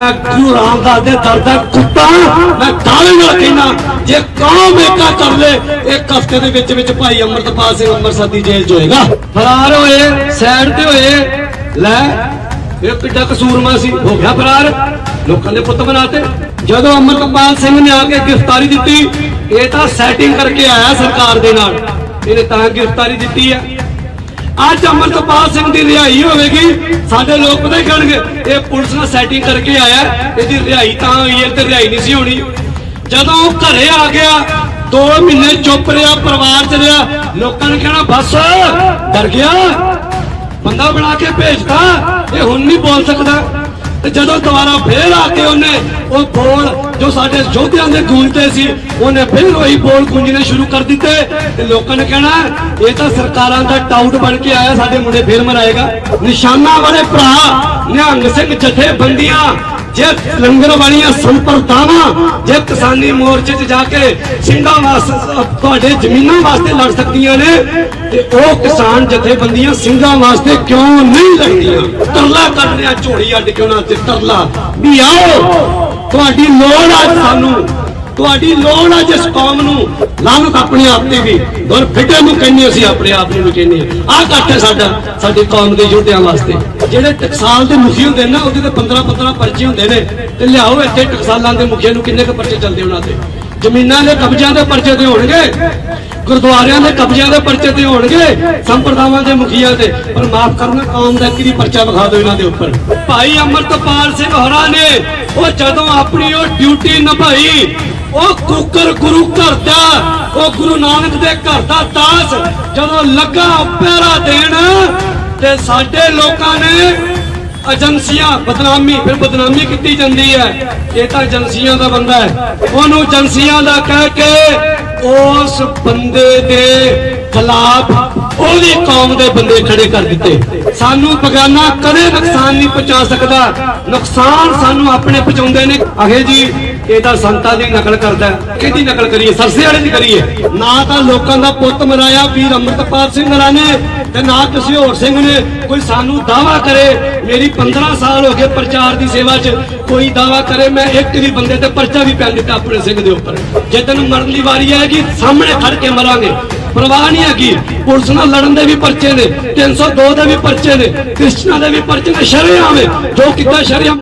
ਮੈਂ ਰਾਮਦਾਸ ਦੇ ਦਰ ਦਾ ਕੁੱਤਾ? ਮੈਂ ਦਾਅਵੇ ਨਾਲ ਕਹਿਣਾ ਜੇ ਕੌਮ ਏਕਾ ਕਰ ਲੈ, ਇੱਕ ਹਫ਼ਤੇ ਦੇ ਵਿੱਚ ਵਿੱਚ ਭਾਈ ਅੰਮ੍ਰਿਤਪਾਲ ਸਿੰਘ ਅੰਮ੍ਰਿਤਸਰ ਦੀ ਜੇਲ੍ਹ 'ਚ ਹੋਏਗਾ। ਫਰਾਰ ਹੋਏ ਸਾਈਡ ਤੇ ਹੋਏ। ਲੈ, ਇਹ ਕਿੱਡਾ ਕਸੂਰਮਾ ਸੀ। ਹੋ ਗਿਆ ਫਰਾਰ। ਲੋਕਾਂ ਦੇ ਪੁੱਤ ਬਣਾਤੇ। ਜਦੋਂ ਅੰਮ੍ਰਿਤਪਾਲ ਸਿੰਘ ਨੇ ਆ ਕੇ ਗ੍ਰਿਫਤਾਰੀ ਦਿੱਤੀ, ਇਹ ਤਾਂ ਸੈਟਿੰਗ ਕਰਕੇ ਆਇਆ ਸਰਕਾਰ ਦੇ ਨਾਲ। ਇਹਨੇ ਤਾਂ ਗ੍ਰਿਫਤਾਰੀ ਦਿੱਤੀ ਹੈ। ਅੱਜ ਅਮਰਤਪਾਲ ਸਿੰਘ ਦੀ ਰਿਹਾਈ ਹੋਵੇਗੀ। ਸਾਡੇ ਲੋਕ ਪਤਾ ਹੀ ਕਰਨਗੇ? ਇਹ ਪੁਲਿਸ ਨਾਲ ਸੈਟਿੰਗ ਕਰਕੇ ਆਇਆ ਇਹਦੀ ਰਿਹਾਈ ਤਾਂ ਹੋਈ ਹੈ ਤੇ ਰਿਹਾਈ ਨਹੀਂ ਸੀ ਹੋਣੀ। ਜਦੋਂ ਉਹ ਘਰੇ ਆ ਗਿਆ 2 ਮਹੀਨੇ ਚੁੱਪ ਰਿਹਾ, ਪਰਿਵਾਰ ਚ ਰਿਹਾ, ਲੋਕਾਂ ਨੇ ਕਹਿਣਾ, ਬਸ, ਡਰ ਗਿਆ। ਬੰਦਾ ਬਣਾ ਕੇ ਭੇਜਦਾ ਇਹ ਹੁਣ ਨਹੀਂ ਬੋਲ ਸਕਦਾ। ਤੇ ਜਦੋਂ ਦੁਬਾਰਾ ਫੇਰ ਆ ਕੇ ਉਹਨੇ ਉਹ ਬੋਲ ਜੋ ਸਾਡੇ ਯੋਧਿਆਂ ਦੇ ਗੂੰਜਦੇ ਸੀ, ਉਹਨੇ ਫਿਰ ਉਹੀ ਬੋਲ ਗੂੰਜਣੇ ਸ਼ੁਰੂ ਕਰ ਦਿੱਤੇ। ਤੇ ਲੋਕਾਂ ਨੇ ਕਹਿਣਾ, ਇਹ ਤਾਂ ਸਰਕਾਰਾਂ ਦਾ ਟਾਊਟ ਬਣ ਕੇ ਆਇਆ, ਸਾਡੇ ਮੁੰਡੇ ਫੇਰ ਮਰਾਏਗਾ। ਨਿਸ਼ਾਨਾ ਵਾਲੇ ਭਰਾ ਨਿਹੰਗ ਸਿੰਘ ਜਥੇਬੰਦੀਆਂ, ਜੇ ਲੰਗਰ ਵਾਲੀਆਂ ਸੰਪਰਦਾਵਾਂ ਜੇ ਕਿਸਾਨੀ ਮੋਰਚੇ 'ਚ ਜਾ ਕੇ ਸਿੰਘਾਂ ਵਾਸਤੇ, ਤੁਹਾਡੇ ਜ਼ਮੀਨਾਂ ਵਾਸਤੇ ਲੜ ਸਕਦੀਆਂ ਨੇ, ਤੇ ਉਹ ਕਿਸਾਨ ਜਥੇਬੰਦੀਆਂ ਸਿੰਘਾਂ ਵਾਸਤੇ ਕਿਉਂ ਨਹੀਂ ਲੜਦੀਆਂ? ਤਰਲਾ ਕਰ ਰਿਹਾ ਝੋਲੀ ਅੱਡ ਕੇ ਉਹਨਾਂ ਤੇ, ਤਰਲਾ। ਵੀ ਆਓ, ਤੁਹਾਡੀ ਲੋੜ ਆ ਸਾਨੂੰ ਤੁਹਾਡੀ ਲੋੜ ਆ ਜਿਸ ਕੌਮ ਨੂੰ ਲਾਨਤ ਆਪਣੇ ਆਪ ਤੇ ਵੀ। ਗੁਰ ਫਿੱਟੇ ਨੂੰ ਕਹਿੰਦੇ ਅਸੀਂ ਆਪਣੇ ਆਪ ਨੂੰ ਕਹਿੰਦੇ ਆ ਆਹ ਹੈ ਸਾਡਾ, ਸਾਡੀ ਕੌਮ ਦੇ ਯੋਧਿਆਂ ਵਾਸਤੇ। ਜਿਹੜੇ ਟਕਸਾਲ ਦੇ ਮੁਖੀ ਹੁੰਦੇ ਨੇ ਉਹਦੇ ਤੇ 15 15 ਪਰਚੇ ਹੁੰਦੇ ਨੇ। ਤੇ ਲਿਆਓ ਇੱਥੇ ਟਕਸਾਲਾਂ ਦੇ ਮੁਖੀਆਂ ਨੂੰ ਕਿੰਨੇ ਕੁ ਪਰਚੇ ਚੱਲਦੇ ਉਹਨਾਂ ਤੇ ਜ਼ਮੀਨਾਂ ਦੇ ਕਬਜ਼ਿਆਂ ਦੇ ਪਰਚੇ ਤੇ ਹੋਣਗੇ। ਗੁਰਦੁਆਰਿਆਂ ਦੇ ਕਬਜ਼ਿਆਂ ਦੇ ਪਰਚੇ ਤੇ ਹੋਣਗੇ, ਸੰਪਰਦਾਵਾਂ ਦੇ ਮੁਖੀਆਂ ਤੇ ਪਰ ਮਾਫ ਕਰਨਾ, ਕੌਮ ਦਾ ਕਿਹਦੀ ਪਰਚਾ ਵਿਖਾ ਦਿਓ ਇਹਨਾਂ ਦੇ ਉੱਪਰ। ਭਾਈ ਅਮਰਤਪਾਲ ਸਿੰਘ ਹੋਰਾਂ ਨੇ, ਉਹ ਜਦੋਂ ਆਪਣੀ ਉਹ ਡਿਊਟੀ ਨਿਭਾਈ ਉਹ ਕੁੱਕਰ ਗੁਰੂ ਘਰ ਦਾ, ਉਹ ਗੁਰੂ ਨਾਨਕ ਦੇ ਘਰ ਦਾ ਦਾਸ ਜਦੋਂ ਲੱਗਾ ਪਹਿਰਾ ਦੇਣ ਤੇ ਸਾਡੇ ਲੋਕਾਂ ਨੇ ਏਜੰਸੀਆਂ ਬਦਨਾਮੀ, ਫਿਰ ਬਦਨਾਮੀ ਕੀਤੀ ਜਾਂਦੀ ਹੈ। ਇਹ ਤਾਂ ਏਜੰਸੀਆਂ ਦਾ ਬੰਦਾ ਹੈ। ਉਹਨੂੰ ਏਜੰਸੀਆਂ ਦਾ ਕਹਿ ਕੇ ਉਸ ਬੰਦੇ ਦੇ ਖਿਲਾਫ ਉਹਦੀ ਕੌਮ ਦੇ ਬੰਦੇ ਖੜੇ ਕਰ ਦਿੱਤੇ। ਸਾਨੂੰ ਬਗਾਨਾ ਕਦੇ ਨੁਕਸਾਨ ਨਹੀਂ ਪਹੁੰਚਾ ਸਕਦਾ। ਨੁਕਸਾਨ ਸਾਨੂੰ ਆਪਣੇ ਪਹੁੰਚਾਉਂਦੇ ਨੇ। ਅਗੇ ਜੀ ਇਹ ਤਾਂ ਸੰਤਾਂ ਦੀ ਨਕਲ ਕਰਦਾ ਕਿਹਦੀ ਨਕਲ ਕਰੀਏ? ਸਰਸੇ ਵਾਲੇ ਦੀ ਕਰੀਏ? ਨਾ ਤਾਂ ਲੋਕਾਂ ਦਾ ਪੁੱਤ ਮਰਾਇਆ, ਵੀਰ ਅੰਮ੍ਰਿਤਪਾਲ ਸਿੰਘ ਹਰਾਂ ਤੇ ਨਾ ਕਿਸੇ ਹੋਰ ਸਿੰਘ ਨੇ। ਕੋਈ ਸਾਨੂੰ ਦਾਵਾ ਕਰੇ, ਮੇਰੀ 15 ਸਾਲ ਹੋ ਗਏ ਪ੍ਰਚਾਰ ਦੀ ਸੇਵਾ 'ਚ। ਕੋਈ ਦਾਵਾ ਕਰੇ, ਮੈਂ ਇੱਕ ਵੀ ਬੰਦੇ ਤੇ ਪਰਚਾ ਵੀ ਪੈ ਦਿੱਤਾ ਆਪਣੇ ਸਿੰਘ ਦੇ ਉੱਪਰ। ਜੇ ਤੈਨੂੰ ਮਰਨ ਦੀ ਵਾਰੀ ਆਏਗੀ, ਸਾਹਮਣੇ ਖੜ ਕੇ ਮਰਾਂਗੇ। ਪਰਵਾਹ ਨਹੀਂ ਹੈਗੀ। ਪੁਲਿਸ ਨਾਲ ਲੜਨ ਦੇ ਵੀ ਪਰਚੇ ਨੇ 302 ਦੇ ਵੀ ਪਰਚੇ ਨੇ ਕ੍ਰਿਸਚਨਾਂ ਦੇ ਵੀ ਪਰਚੇ ਨੇ ਸ਼ਰੇ ਹੈ। ਜੋ ਕਿੱਦਾਂ ਸ਼ਰੇਆਮ